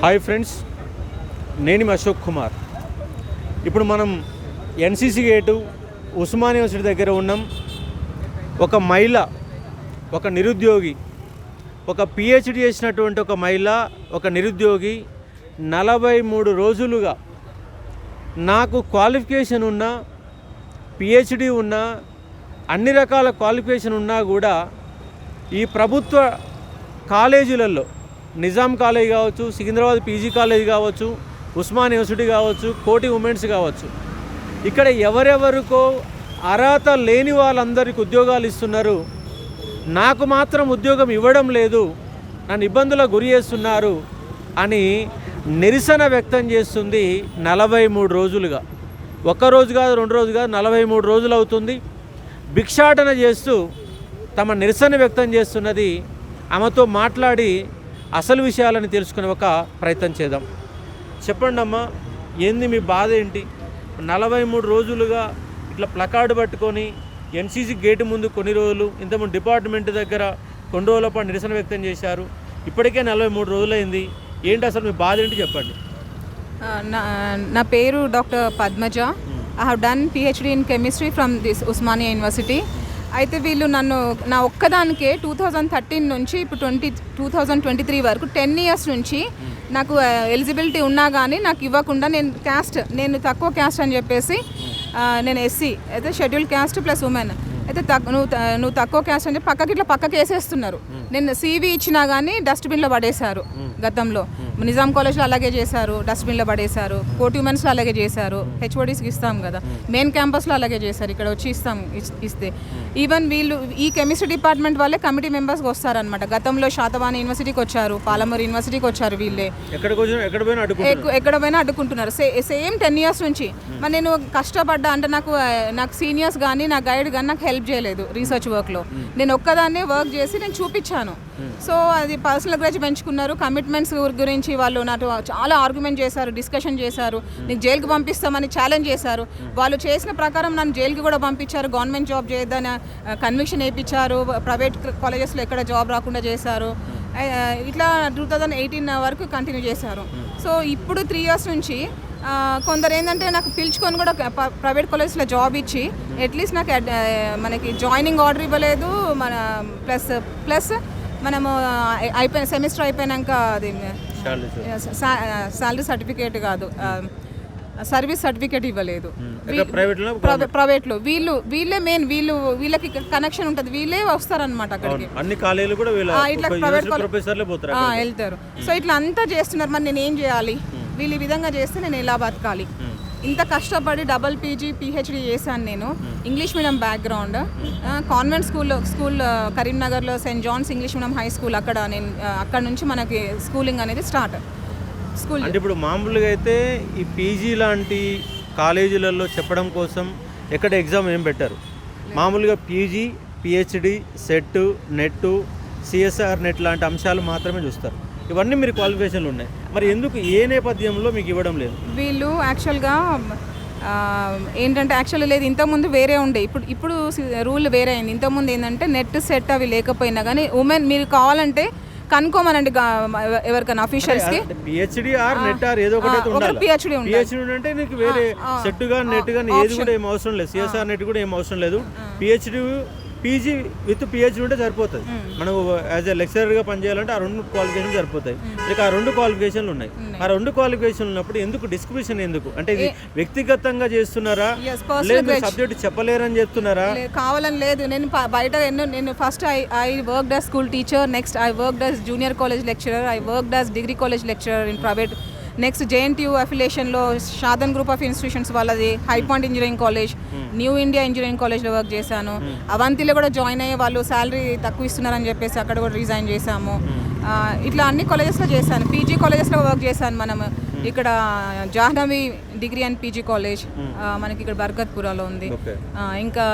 Hi friends నేను అశోక్ కుమార్. ఇప్పుడు మనం ఎన్సీసీ గేటు ఉస్మాన్ యూనివర్సిటీ దగ్గర ఉన్నాం. ఒక మహిళ ఒక నిరుద్యోగి ఒక పిహెచ్డి చేసినటువంటి ఒక మహిళ ఒక నిరుద్యోగి నలభై మూడు రోజులుగా నాకు క్వాలిఫికేషన్ ఉన్నా పిహెచ్డి ఉన్నా అన్ని రకాల క్వాలిఫికేషన్ ఉన్నా కూడా ఈ ప్రభుత్వ కాలేజీలలో నిజాం కాలేజ్ కావచ్చు సికింద్రాబాద్ పీజీ కాలేజ్ కావచ్చు ఉస్మాన్ యూనివర్సిటీ కావచ్చు కోటి ఉమెన్స్ కావచ్చు. ఇక్కడ ఎవరెవరికో అర్హత లేని వాళ్ళందరికీ ఉద్యోగాలు ఇస్తున్నారు. నాకు మాత్రం ఉద్యోగం ఇవ్వడం లేదు. నన్ను ఇబ్బందులకు గురి చేస్తున్నారు అని నిరసన వ్యక్తం చేస్తుంది నలభై మూడు రోజులుగా. ఒక్కరోజు కాదు రెండు రోజు కాదు నలభై మూడు రోజులు అవుతుంది. భిక్షాటన చేస్తూ తమ నిరసన వ్యక్తం చేస్తున్నది ఆమెతో మాట్లాడి అసలు విషయాలను తెలుసుకునే ఒక ప్రయత్నం చేద్దాం. చెప్పండి అమ్మా ఏంది మీ బాధ ఏంటి? నలభై మూడు రోజులుగా ఇట్లా ప్లకార్డు పట్టుకొని ఎన్సీసీ గేటు ముందు కొన్ని రోజులు ఇంతకుముందు డిపార్ట్మెంట్ దగ్గర కొన్ని రోజుల పాటు నిరసన వ్యక్తం చేశారు. ఇప్పటికే నలభై మూడు రోజులైంది. ఏంటి అసలు మీ బాధ ఏంటి చెప్పండి. నా పేరు doctor Padmaja. I have done PhD in chemistry from this Osmania university అయితే వీళ్ళు నన్ను నా ఒక్కదానికే టూ థౌజండ్ థర్టీన్ నుంచి ఇప్పుడు twenty two thousand twenty three వరకు టెన్ ఇయర్స్ నుంచి నాకు ఎలిజిబిలిటీ ఉన్నా కానీ నాకు ఇవ్వకుండా నేను క్యాస్ట్ నేను తక్కువ క్యాస్ట్ అని చెప్పేసి నేను ఎస్సీ అయితే షెడ్యూల్ క్యాస్ట్ ప్లస్ ఉమెన్ అయితే తక్- నువ్వు నువ్వు తక్కువ క్యాస్ట్ అని చెప్పి పక్కకి ఇట్లా పక్కకి వేసేస్తున్నారు. నేను సీవీ ఇచ్చినా కానీ డస్ట్బిన్లో పడేశారు గతంలో. నిజాం కాలేజ్లో అలాగే చేశారు డస్ట్బిన్లో పడేశారు కోటి ఉమెన్స్లో అలాగే చేశారు హెచ్ఓడీస్కి ఇస్తాం కదా. మెయిన్ క్యాంపస్లో అలాగే చేశారు ఇక్కడ వచ్చి ఇస్తాం ఇస్- ఇస్తే. ఈవెన్ వీళ్ళు ఈ కెమిస్ట్రీ డిపార్ట్మెంట్ వాళ్ళే కమిటీ మెంబర్స్కి వస్తారనమాట గతంలో శాతవాణి యూనివర్సిటీకి వచ్చారు పాలమూరు యూనివర్సిటీకి వచ్చారు వీళ్ళే. ఎక్కడ పోయినా అడ్డుకుంటున్నారు. సే సేమ్ టెన్ ఇయర్స్ నుంచి. మరి నేను కష్టపడ్డా అంటే నాకు నాకు సీనియర్స్ కానీ నా గైడ్ కానీ నాకు హెల్ప్ చేయలేదు రీసెర్చ్ వర్క్లో. నేను ఒక్కదాన్నే వర్క్ చేసి నేను చూపించాను. సో అది పర్సనల్ గ్రేజ్ పెంచుకున్నారు. కమిట్మెంట్స్ గురించి వాళ్ళు నాతో చాలా ఆర్గ్యుమెంట్ చేశారు డిస్కషన్ చేశారు. నీకు జైలుకి పంపిస్తామని ఛాలెంజ్ చేశారు. వాళ్ళు చేసిన ప్రకారం నన్ను జైలుకి కూడా పంపించారు. గవర్నమెంట్ జాబ్ చేయొద్దని కన్విక్షన్ వేయించారు ప్రైవేట్ కాలేజెస్లో ఎక్కడ జాబ్ రాకుండా చేశారు. ఇట్లా టూ థౌజండ్ ఎయిటీన్ వరకు కంటిన్యూ చేశారు. సో ఇప్పుడు త్రీ ఇయర్స్ నుంచి కొందరు ఏంటంటే నాకు పిలుచుకొని కూడా ప్రైవేట్ కాలేజ్లో జాబ్ ఇచ్చి అట్లీస్ట్ నాకు మనకి జాయినింగ్ ఆర్డర్ ఇవ్వలేదు. మన ప్లస్ ప్లస్ మనము అయిపోయిన సెమిస్టర్ అయిపోయినాక అది శాలరీ సర్టిఫికేట్ కాదు సర్వీస్ సర్టిఫికేట్ ఇవ్వలేదు. ఎక్కడ? ప్రైవేట్లో ప్రైవే- ప్రైవేట్లో వీళ్ళు వీళ్ళే మెయిన్ వీళ్ళు వీళ్ళకి కనెక్షన్ ఉంటుంది. వీళ్ళే వస్తారన్నమాట అక్కడికి. అన్ని కాలేజీలు కూడా వీళ్ళ ఆ, ఇట్లా ప్రైవేట్ వెళ్తారు. సో ఇట్లా అంతా చేస్తున్నారు. మరి నేను ఏం చేయాలి వీళ్ళు ఈ విధంగా చేస్తే నేను ఎలా బతకాలి? ఇంత కష్టపడి డబల్ పీజీ పిహెచ్డి చేశాను నేను. ఇంగ్లీష్ మీడియం బ్యాక్గ్రౌండ్ కాన్వెంట్ స్కూల్లో స్కూల్ కరీంనగర్లో Saint John's English medium high school అక్కడ నేను అక్కడ నుంచి మనకి స్కూలింగ్ అనేది స్టార్ట్ స్కూల్ అంటే ఇప్పుడు మామూలుగా అయితే ఈ పీజీ లాంటి కాలేజీలలో చెప్పడం కోసం ఎక్కడ ఎగ్జామ్ ఏం పెట్టారు? మామూలుగా PG PhD SET NET CSR NET లాంటి అంశాలు మాత్రమే చూస్తారు. ఇవన్నీ మీరు క్వాలిఫికేషన్లు ఉన్నాయి. మరి ఎందుకు ఏ నేపథ్యంలో మీకు ఇవ్వడం లేదు? వీళ్ళు యాక్చువల్గా ఏంటంటే యాక్చువల్లీ లేదు ఇంతకుముందు వేరే ఉండే. ఇప్పుడు ఇప్పుడు రూల్ వేరే అయింది. ఇంతకుముందు ఏంటంటే నెట్ సెట్ అవి లేకపోయినా కానీ ఉమెన్ మీరు కావాలంటే కనుక్కోమనండి గా- ఎవరికైనా అఫీషియల్స్కి పిహెచ్డి ఆర్ నెట్ ఆర్ ఏదో ఒకటి ఉండాలి. PhD ఉండాలి. పిహెచ్డి అంటే నీకు వేరే సెట్గా నెట్ కానీ ఏది కూడా ఏం అవసరం లేదు. సిఎస్ఆర్ నెట్ కూడా ఏం అవసరం లేదు. పిహెచ్డి పీజీ విత్ పిహెచ్డి ఉంటే సరిపోతుంది. మనం యాజ్ ఎ లెక్చరర్గా పనిచేయాలంటే ఆ రెండు క్వాలిఫికేషన్ సరిపోతాయి. ఇక ఆ రెండు క్వాలిఫికేషన్లు ఉన్నాయి. ఆ రెండు క్వాలిఫికేషన్లు ఉన్నప్పుడు ఎందుకు డిస్క్రిప్షన్ ఎందుకు? అంటే ఇది వ్యక్తిగతంగా చేస్తున్నారా? లేదు సబ్జెక్ట్ చెప్పలేరని చెప్తున్నారా? కావాలని లేదు. నేను బయట ఎన్నో నేను first I I work as school teacher next I work as junior college lecturer I work as degree college lecturer in private next JNTU అఫిలియేషన్లో Shadan group of institutions వాళ్ళది high point engineering college new India engineering కాలేజ్లో work చేశాను. అవంతిలో కూడా join అయ్యే వాళ్ళు salary తక్కువ ఇస్తున్నారని చెప్పేసి అక్కడ కూడా రిజైన్ చేశాము. ఇట్లా అన్ని కాలేజెస్లో చేశాను. పీజీ కాలేజెస్లో వర్క్ చేశాను మనం. ఇక్కడ Jahnavi degree and PG college మనకి ఇక్కడ బర్కత్పురాలో ఉంది. ఇంకా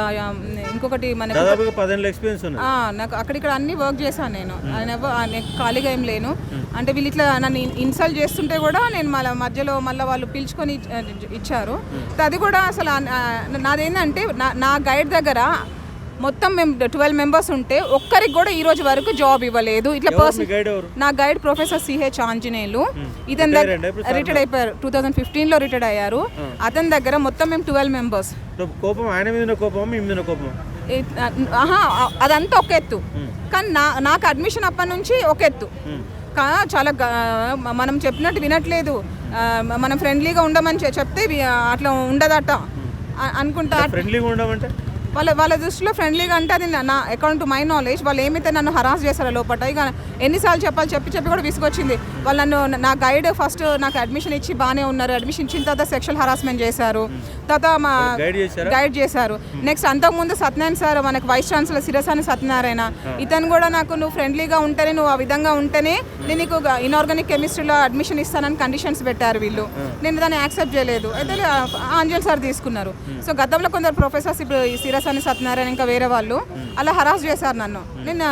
ఇంకొకటి మనకి నాకు అక్కడిక్కడ అన్ని వర్క్ చేశాను నేను. ఖాళీగా ఏం లేను. అంటే వీళ్ళు ఇట్లా నన్ను ఇన్సల్ట్ చేస్తుంటే కూడా నేను మళ్ళీ మధ్యలో మళ్ళీ వాళ్ళు పిలుచుకొని ఇచ్- ఇచ్చారు. అది కూడా అసలు నాదేంటంటే నా నా గైడ్ దగ్గర మొత్తం మేము ట్వెల్వ్ మెంబర్స్ ఉంటే ఒక్కరికి కూడా ఈ రోజు వరకు జాబ్ ఇవ్వలేదు. ఇట్లా పర్సన్ నా గైడ్ ప్రొఫెసర్ సిహెచ్ ఆంజనేయులు. ఇతని అయ్యిండా ఇప్పుడు దగ్గర రిటైర్డ్ అయిపోయారు. టూ థౌజండ్ ఫిఫ్టీన్లో రిటైర్డ్ అయ్యారు. అతని దగ్గర మొత్తం మేము ట్వెల్వ్ మెంబర్స్. కోపం ఆయన మీద కోపం మీ మీద కోపం అదంతా ఒక ఎత్తు. కానీ నా నాకు అడ్మిషన్ అప్పటి నుంచి ఒక ఎత్తు. కా చాలా మనం చెప్పినట్టు వినట్లేదు. మనం ఫ్రెండ్లీగా ఉండమని చెప్తే అట్లా ఉండదట. అనుకుంటా ఫ్రెండ్లీగా ఉండమంటే? వాళ్ళ వాళ్ళ దృష్టిలో ఫ్రెండ్లీగా అంటే అది నా- అకౌంట్ టు మై నాలెడ్జ్ వాళ్ళు ఏమైతే నన్ను హరాస్ చేశారో లోపల ఇక ఎన్నిసార్లు చెప్పాలి చెప్పి చెప్పి కూడా విసుగొచ్చింది. వాళ్ళు నన్ను నా గైడ్ ఫస్ట్ నాకు అడ్మిషన్ ఇచ్చి బాగానే ఉన్నారు. అడ్మిషన్ ఇచ్చిన తర్వాత సెక్షువల్ హరాస్మెంట్ చేశారు. తర్వాత మా గైడ్ చేశారా? నెక్స్ట్ అంతకుముందు సత్యనారాయణ సార్ మనకు వైస్ ఛాన్సలర్ సిరసాని సత్యనారాయణ. ఇతను కూడా నాకు నువ్వు ఫ్రెండ్లీగా ఉంటేనే నువ్వు ఆ విధంగా ఉంటేనే నేను నీకు ఇన్ఆర్గానిక్ కెమిస్ట్రీలో అడ్మిషన్ ఇస్తానని కండిషన్స్ పెట్టారు వీళ్ళు. నేను దాన్ని యాక్సెప్ట్ చేయలేదు. అయితే ఆంజల్ సార్ తీసుకున్నారు. సో గతంలో కొందరు ప్రొఫెసర్స్ ఇప్పుడు ఈ సిరసాని సత్యనారాయణ ఇంకా వేరే వాళ్ళు. అలా హరాస్ చేశారు నన్ను. నేను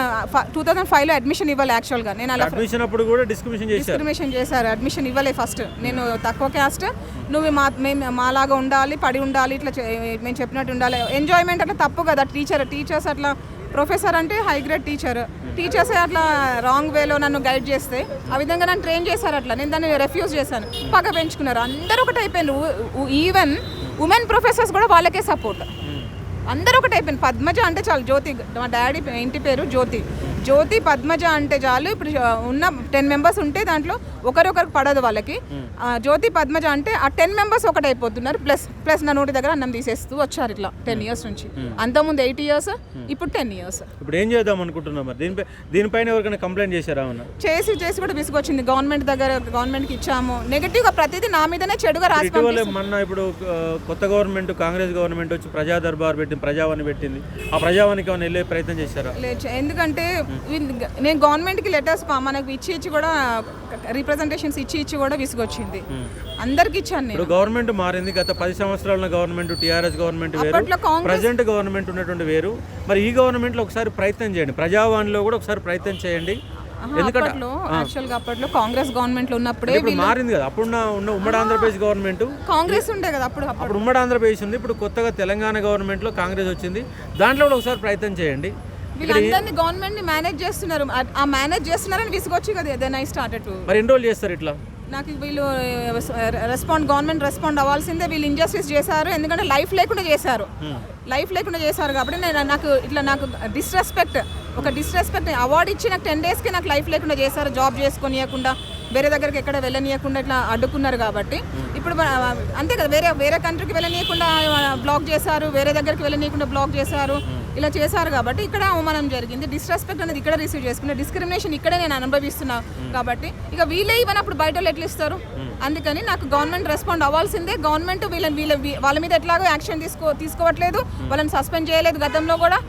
టూ థౌసండ్ ఫైవ్లో అడ్మిషన్ ఇవ్వాలి యాక్చువల్గా నేను అలా అడ్మిషన్ అప్పుడు కూడా డిస్క్రిమినేషన్ చేశారు. డిస్క్రిమినేషన్ చేశారు. అడ్మిషన్ ఇవ్వలే ఫస్ట్ నేను తక్కువ క్యాస్ట్ నువ్వు మా మేము మాలాగా ఉండాలి పడి ఉండాలి ఇట్లా మేము చెప్పినట్టు ఉండాలి. ఎంజాయ్మెంట్ అట్లా తప్పు కదా. టీచర్ టీచర్స్ అట్లా ప్రొఫెసర్ అంటే హై గ్రేడ్ టీచర్ టీచర్స్ అట్లా రాంగ్ వేలో నన్ను గైడ్ చేస్తే ఆ విధంగా నన్ను ట్రైన్ చేశారు అట్లా. నేను దాన్ని రెఫ్యూజ్ చేశాను. పగ పెంచుకున్నారు. అందరూ ఒకటి అయిపోయారు ఈవెన్ ఉమెన్ ప్రొఫెసర్స్ కూడా వాళ్ళకే సపోర్ట్ అందరూ ఒకటి అయిపోయింది పద్మజ అంటే చాలు జ్యోతి. మా డాడీ ఇంటి పేరు జ్యోతి. జ్యోతి పద్మజ అంటే చాలు. ఇప్పుడు ఉన్న టెన్ మెంబర్స్ ఉంటే దాంట్లో ఒకరొకరికి పడదు వాళ్ళకి. జ్యోతి పద్మజ అంటే ఆ టెన్ మెంబర్స్ ఒకటి అయిపోతున్నారు ప్లస్ ప్లస్ నా నోటి దగ్గర అన్నం తీసేస్తూ వచ్చారు ఇట్లా టెన్ ఇయర్స్ నుంచి. అంతకుముందు ఎయిట్ ఇయర్స్ ఇప్పుడు టెన్ ఇయర్స్ ఇప్పుడు ఏం చేద్దాం అనుకుంటున్నాం మరి? దీనిపై దీనిపైన ఎవరికైనా కంప్లైంట్ చేశారా చేసి చేసి కూడా విసుగొచ్చింది. గవర్నమెంట్ దగ్గర గవర్నమెంట్కి ఇచ్చాము. నెగటివ్గా ప్రతిదీ నా మీదనే చెడుగా రాసి ఇటీవల మొన్న ఇప్పుడు కొత్త గవర్నమెంట్ కాంగ్రెస్ గవర్నమెంట్ వచ్చి ప్రజా దర్బార్ పెట్టింది ప్రజావాణి పెట్టింది. ఆ ప్రజావానికి ఏమైనా వెళ్ళే ప్రయత్నం చేశారా? ఎందుకంటే నేను గవర్నమెంట్కి లెటర్స్ మనకు ఇచ్చి ఇచ్చి కూడా రిప్రజెంటేషన్స్ ఇచ్చి ఇచ్చి కూడా విసుగొచ్చింది. అందరికి ఇచ్చాను నేను. గవర్నమెంట్ మారింది గత పది సంవత్సరాల గవర్నమెంట్ టీఆర్ఎస్ గవర్నమెంట్ వేరు ప్రజెంట్ గవర్నమెంట్ ఉన్నటువంటి వేరు. మరి ఈ గవర్నమెంట్లో ఒకసారి ప్రయత్నం చేయండి. ప్రజావాణిలో కూడా ఒకసారి ప్రయత్నం చేయండి. ఎందుకంటే అప్పట్లో యాక్చువల్గా అప్పట్లో కాంగ్రెస్ గవర్నమెంట్లో ఉన్నప్పుడే మారింది కదా అప్పుడున్న ఉన్న ఉమ్మడి ఆంధ్రప్రదేశ్ గవర్నమెంట్ కాంగ్రెస్ ఉండే కదా అప్పుడు అప్పుడు. అప్పుడు ఉమ్మడి ఆంధ్రప్రదేశ్ ఉంది ఇప్పుడు కొత్తగా తెలంగాణ గవర్నమెంట్లో కాంగ్రెస్ వచ్చింది. దాంట్లో కూడా ఒకసారి ప్రయత్నం చేయండి. వీళ్ళందరినీ గవర్నమెంట్ని మేనేజ్ చేస్తున్నారు. ఆ- మేనేజ్ చేస్తున్నారని విసుగొచ్చి కదా దెన్ ఐ స్టార్టెడ్ టు మరి ఎన్ని రోజులు చేస్తారు ఇట్లా? నాకు వీళ్ళు రెస్పాండ్ గవర్నమెంట్ రెస్పాండ్ అవ్వాల్సిందే వీళ్ళు ఇంజస్టిస్ చేశారు. ఎందుకంటే లైఫ్ లేకుండా చేశారు. లైఫ్ లేకుండా చేశారు కాబట్టి నేను నాకు ఇట్లా నాకు డిస్రెస్పెక్ట్ ఒక డిస్రెస్పెక్ట్ అవార్డు ఇచ్చి నాకు టెన్ డేస్కి నాకు లైఫ్ లేకుండా చేశారు. జాబ్ చేసుకొనియకుండా వేరే దగ్గరికి ఎక్కడ వెళ్ళనీయకుండా ఇట్లా అడ్డుకున్నారు కాబట్టి ఇప్పుడు మన- అంతే కదా వేరే వేరే కంట్రీకి వెళ్ళనీయకుండా బ్లాక్ చేశారు. వేరే దగ్గరికి వెళ్ళనీయకుండా బ్లాక్ చేశారు. ఇలా చేశారు కాబట్టి ఇక్కడ అవమానం జరిగింది. డిస్రెస్పెక్ట్ అనేది ఇక్కడ రిసీవ్ చేసుకున్నా డిస్క్రిమినేషన్ ఇక్కడే నేను అనుభవిస్తున్నా కాబట్టి ఇక వీళ్ళే ఇవ్వని అప్పుడు బయట వాళ్ళు ఎట్లా ఇస్తారు? అందుకని నాకు గవర్నమెంట్ రెస్పాండ్ అవ్వాల్సిందే. గవర్నమెంట్ వీళ్ళని వీళ్ళ వాళ్ళ మీద ఎట్లాగో యాక్షన్ తీసుకో తీసుకోవట్లేదు. వాళ్ళని సస్పెండ్ చేయలేదు గతంలో కూడా.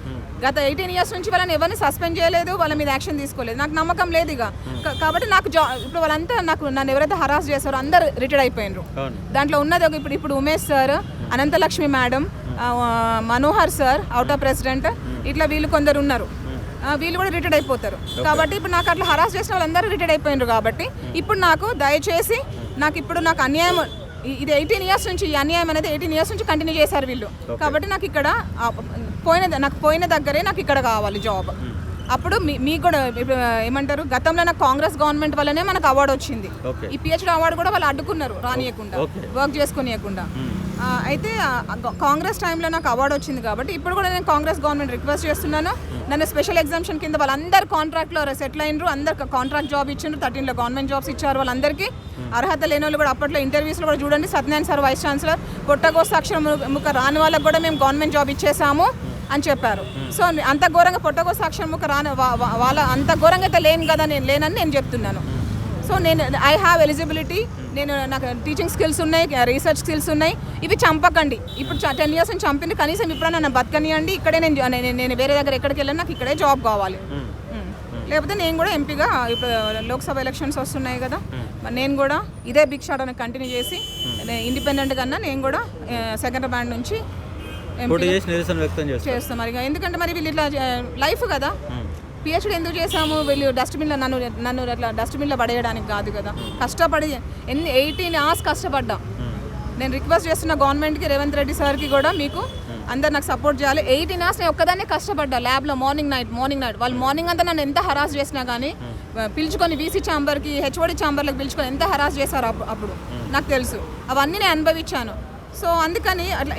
గత ఎయిటీన్ ఇయర్స్ నుంచి వాళ్ళని ఎవరిని సస్పెండ్ చేయలేదు వాళ్ళ మీద యాక్షన్ తీసుకోలేదు. నాకు నమ్మకం లేదు ఇక. కాబట్టి నాకు జా ఇప్పుడు వాళ్ళంతా నాకు నన్ను ఎవరైతే హరాస్ చేస్తారో అందరు రిటైర్డ్ అయిపోయినారు. దాంట్లో ఉన్నది ఒక ఇప్పుడు ఇప్పుడు Umesh sir Ananthalakshmi madam Manohar sir out of president ఇట్లా వీళ్ళు కొందరు ఉన్నారు. ఆ, వీళ్ళు కూడా రిటైర్డ్ అయిపోతారు. కాబట్టి ఇప్పుడు నాకు అట్లా హరాస్ చేసిన వాళ్ళందరూ రిటైర్డ్ అయిపోయినారు కాబట్టి ఇప్పుడు నాకు దయచేసి నాకు ఇప్పుడు నాకు అన్యాయం ఇది ఎయిటీన్ ఇయర్స్ నుంచి ఈ అన్యాయం అనేది ఎయిటీన్ ఇయర్స్ నుంచి కంటిన్యూ చేశారు వీళ్ళు. కాబట్టి నాకు ఇక్కడ పోయిన నాకు పోయిన దగ్గరే నాకు ఇక్కడ కావాలి జాబ్ అప్పుడు మీ మీకు కూడా ఇప్పుడు ఏమంటారు గతంలో నాకు కాంగ్రెస్ గవర్నమెంట్ వల్లనే మనకు అవార్డు వచ్చింది. ఈ పిహెచ్డి అవార్డు కూడా వాళ్ళు అడ్డుకున్నారు రానియకుండా. వర్క్ చేసుకునియకుండా. అయితే కాంగ్రెస్ టైంలో నాకు అవార్డు వచ్చింది కాబట్టి ఇప్పుడు కూడా నేను కాంగ్రెస్ గవర్నమెంట్ రిక్వెస్ట్ చేస్తున్నాను. నన్ను స్పెషల్ ఎగ్జామ్షన్ కింద వాళ్ళందరు కాంట్రాక్ట్లో సెటిల్ అయినరు. అందరు కాంట్రాక్ట్ జాబ్ ఇచ్చిండ్రు. థర్టీన్లో గవర్నమెంట్ జాబ్స్ ఇచ్చారు వాళ్ళందరికీ. అర్హత లేని వాళ్ళు కూడా అప్పట్లో ఇంటర్వ్యూస్లో కూడా చూడండి. Satyanarayana sir vice chancellor. పొట్టగోస్త అక్షరం ముఖ రాని వాళ్ళకి కూడా మేము గవర్నమెంట్ జాబ్ ఇచ్చేసాము అని చెప్పారు. సో అంత ఘోరంగా పొట్టగో అక్షరం ముఖ రాని వాళ్ళ అంత ఘోరంగా అయితే లేను కదా నేను లేనని నేను చెప్తున్నాను. సో నేను ఐ హ్యావ్ ఎలిజిబిలిటీ నేను నాకు టీచింగ్ స్కిల్స్ ఉన్నాయి రీసెర్చ్ స్కిల్స్ ఉన్నాయి. ఇవి చంపకండి. ఇప్పుడు టెన్ ఇయర్స్ నుంచి చంపింది కనీసం ఇప్పుడు నన్ను బతకనియండి. ఇక్కడే నేను నేను- వేరే దగ్గర ఎక్కడికి వెళ్ళినా నాకు ఇక్కడే జాబ్ కావాలి. లేకపోతే నేను కూడా ఎంపీగా ఇప్పుడు లోక్సభ ఎలక్షన్స్ వస్తున్నాయి కదా. మరి నేను కూడా ఇదే బిగ్ షాట్ అని కంటిన్యూ చేసి ఇండిపెండెంట్ కన్నా నేను కూడా సెకండ్ బ్యాండ్ నుంచి చేస్తాం. మరి ఎందుకంటే మరి వీళ్ళు ఇట్లా లైఫ్ కదా. పిహెచ్డి ఎందుకు చేసాము వీళ్ళు డస్ట్బిన్లో నన్ను నన్ను అట్లా డస్ట్బిన్లో పడేయడానికి కాదు కదా. కష్టపడి ఎన్ని ఎయిటీన్ అవర్స్ కష్టపడ్డా. నేను రిక్వెస్ట్ చేస్తున్న గవర్నమెంట్కి రేవంత్ రెడ్డి సార్కి కూడా మీకు అందరు నాకు సపోర్ట్ చేయాలి. ఎయిటీన్ అవర్స్ నేను ఒక్కదాన్నే కష్టపడ్డా ల్యాబ్లో మార్నింగ్ నైట్ మార్నింగ్ నైట్ వాళ్ళు మార్నింగ్ అంతా నన్ను ఎంత హరాస్ చేసినా కానీ పిలుచుకొని వీసీ ఛాంబర్కి హెచ్ఓడి ఛాంబర్లకు పిలుచుకొని ఎంత హరాస్ చేశారు అప్పు- అప్పుడు? నాకు తెలుసు. అవన్నీ నేను అనుభవించాను. సో అందుకని అట్లా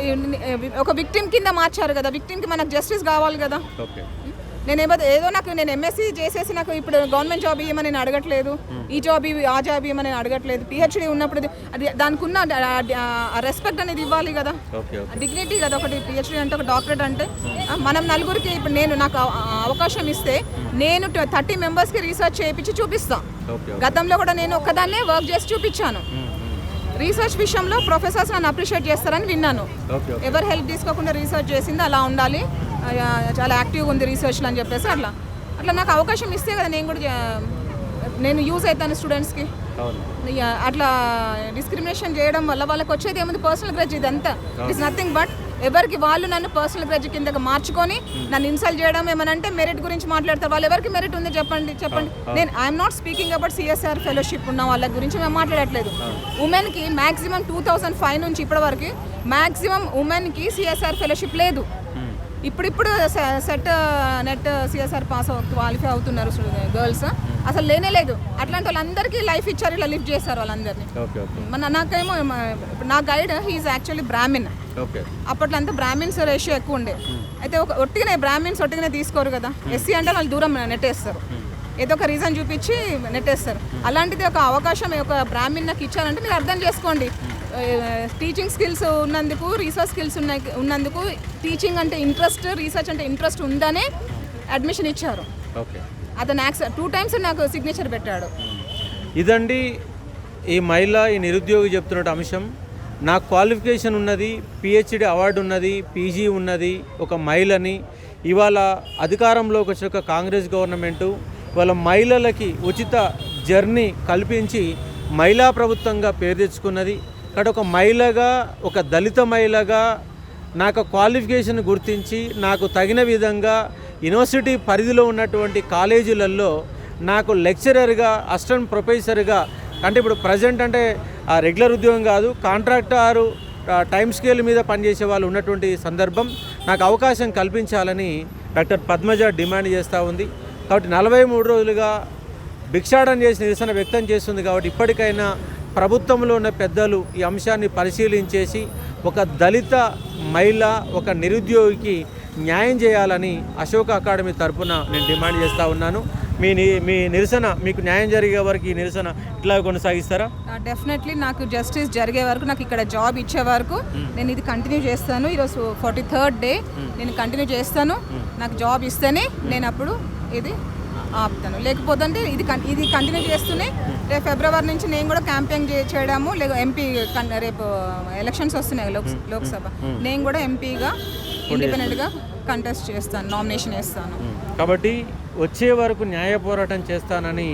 ఒక విక్టిమ్ కింద మార్చారు కదా. విక్టిమ్కి మనకు జస్టిస్ కావాలి కదా. నేను ఏదో ఏదో నాకు నేను ఎంఎస్సీ చేసేసి నాకు ఇప్పుడు గవర్నమెంట్ జాబ్ ఇవ్వమని నేను అడగట్లేదు. ఈ జాబ్ ఇవి ఆ జాబ్ ఇవ్వమని నేను అడగట్లేదు. పిహెచ్డి ఉన్నప్పుడు అది- దానికి ఉన్న రెస్పెక్ట్ అనేది ఇవ్వాలి కదా. డిగ్నిటీ కదా ఒకటి పిహెచ్డి అంటే ఒక డాక్టరేట్ అంటే. మనం నలుగురికి ఇప్పుడు నేను నాకు అవకాశం ఇస్తే నేను థర్టీ మెంబర్స్కి రీసెర్చ్ చేయించి చూపిస్తాను గతంలో కూడా నేను ఒక్కదాన్నే వర్క్ చేసి చూపించాను. రీసెర్చ్ విషయంలో ప్రొఫెసర్స్ నన్ను అప్రిషియేట్ చేస్తారని విన్నాను. ఎవరు హెల్ప్ తీసుకోకుండా రీసెర్చ్ చేసింది అలా ఉండాలి. చాలా యాక్టివ్గా ఉంది రీసెర్చ్లో అని చెప్పేసి అట్లా. అట్లా నాకు అవకాశం ఇస్తే కదా నేను కూడా నేను యూజ్ అవుతాను స్టూడెంట్స్కి. అట్లా డిస్క్రిమినేషన్ చేయడం వల్ల వాళ్ళకి వచ్చేది ఏముంది? పర్సనల్ గ్రడ్జ్ ఇదంతా. ఇట్స్ నథింగ్ బట్ ఎవరికి వాళ్ళు నన్ను పర్సనల్ గ్రడ్జ్ కింద మార్చుకొని నన్ను ఇన్సల్ట్ చేయడం ఏమనంటే మెరిట్ గురించి మాట్లాడతారు. వాళ్ళు ఎవరికి మెరిట్ ఉంది చెప్పండి చెప్పండి. నేను I'm not speaking about CSR fellowship ఉన్న వాళ్ళ గురించి మేము మాట్లాడట్లేదు. ఉమెన్కి మాక్సిమం టూ థౌసండ్ ఫైవ్ నుంచి ఇప్పటి వరకు మాక్సిమం ఉమెన్కి సిఎస్ఆర్ ఫెలోషిప్ లేదు. ఇప్పుడిప్పుడు SET NET CSR pass qualify అవుతున్నారు గర్ల్స్. అసలు లేనే లేదు. అట్లాంటి వాళ్ళందరికీ లైఫ్ ఇచ్చారు ఇలా లిఫ్ట్ చేశారు వాళ్ళందరినీ. మన నాకేమో ఇప్పుడు నా guide he's actually Brahmin okay. అప్పట్లో అంతా బ్రాహ్మిన్స్ రేషియో ఎక్కువ ఉండే. అయితే ఒక ఒట్టిగానే బ్రాహ్మిన్స్ ఒట్టిగానే తీసుకోరు కదా. ఎస్సీ అంటే వాళ్ళు దూరం నెట్టేస్తారు. ఏదో ఒక రీజన్ చూపించి నెట్టేస్తారు. అలాంటిది ఒక అవకాశం ఒక బ్రాహ్మిన్ నాకు ఇచ్చారంటే మీరు అర్థం చేసుకోండి. టీచింగ్ స్కిల్స్ ఉన్నందుకు రీసెర్చ్ స్కిల్స్ ఉన్న ఉన్నందుకు టీచింగ్ అంటే ఇంట్రెస్ట్ రీసెర్చ్ అంటే ఇంట్రెస్ట్ ఉందనే అడ్మిషన్ ఇచ్చారు. ఓకే. అతను యాక్స టూ టైమ్స్ నాకు సిగ్నేచర్ పెట్టాడు. ఇదండి ఈ మహిళ ఈ నిరుద్యోగి చెప్తున్న అంశం. నాకు క్వాలిఫికేషన్ ఉన్నది పిహెచ్డి అవార్డు ఉన్నది పీజీ ఉన్నది ఒక మహిళని. ఇవాళ అధికారంలోకి వచ్చిన కాంగ్రెస్ గవర్నమెంటు ఇవాళ మహిళలకి ఉచిత జర్నీ కల్పించి మహిళా ప్రభుత్వంగా పేరు తెచ్చుకున్నది. అక్కడ ఒక మహిళగా ఒక దళిత మహిళగా నాకు క్వాలిఫికేషన్ గుర్తించి నాకు తగిన విధంగా యూనివర్సిటీ పరిధిలో ఉన్నటువంటి కాలేజీలలో నాకు లెక్చరర్గా అసిస్టెంట్ ప్రొఫెసర్గా అంటే ఇప్పుడు ప్రజెంట్ అంటే ఆ రెగ్యులర్ ఉద్యోగం కాదు కాంట్రాక్టర్ టైం స్కేల్ మీద పనిచేసే వాళ్ళు ఉన్నటువంటి సందర్భం నాకు అవకాశం కల్పించాలని డాక్టర్ పద్మజ డిమాండ్ చేస్తూ ఉంది. కాబట్టి నలభై మూడు రోజులుగా భిక్షాటం చేసి నిరసన వ్యక్తం చేస్తుంది కాబట్టి ఇప్పటికైనా ప్రభుత్వంలో ఉన్న పెద్దలు ఈ అంశాన్ని పరిశీలించేసి ఒక దళిత మహిళ ఒక నిరుద్యోగికి న్యాయం చేయాలని అశోక అకాడమీ తరపున నేను డిమాండ్ చేస్తూ ఉన్నాను. మీ మీ నిరసన మీకు న్యాయం జరిగే వరకు ఈ నిరసన ఇట్లా కొనసాగిస్తారా? డెఫినెట్లీ నాకు జస్టిస్ జరిగే వరకు నాకు ఇక్కడ జాబ్ ఇచ్చే వరకు నేను ఇది కంటిన్యూ చేస్తాను. ఈరోజు ఫార్టీ థర్డ్ డే నేను కంటిన్యూ చేస్తాను. నాకు జాబ్ ఇస్తేనే నేను అప్పుడు ఇది ఆపుతాను. లేకపోతే అంటే ఇది ఇది కంటిన్యూ చేస్తూనే రేపు ఫిబ్రవరి నుంచి నేను కూడా క్యాంపెయిన్ చేయడము లేక ఎంపీ రేపు ఎలక్షన్స్ వస్తున్నాయి లోక్ లోక్సభ. నేను కూడా ఎంపీగా ఇండిపెండెంట్గా కంటెస్ట్ చేస్తాను నామినేషన్ వేస్తాను కాబట్టి వచ్చే వరకు న్యాయ పోరాటం చేస్తానని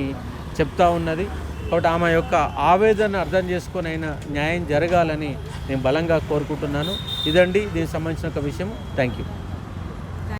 చెప్తా ఉన్నది. కాబట్టి ఆమె యొక్క ఆవేదన అర్థం చేసుకొని అయినా న్యాయం జరగాలని నేను బలంగా కోరుకుంటున్నాను. ఇదండి దీనికి సంబంధించిన ఒక విషయం థ్యాంక్ యూ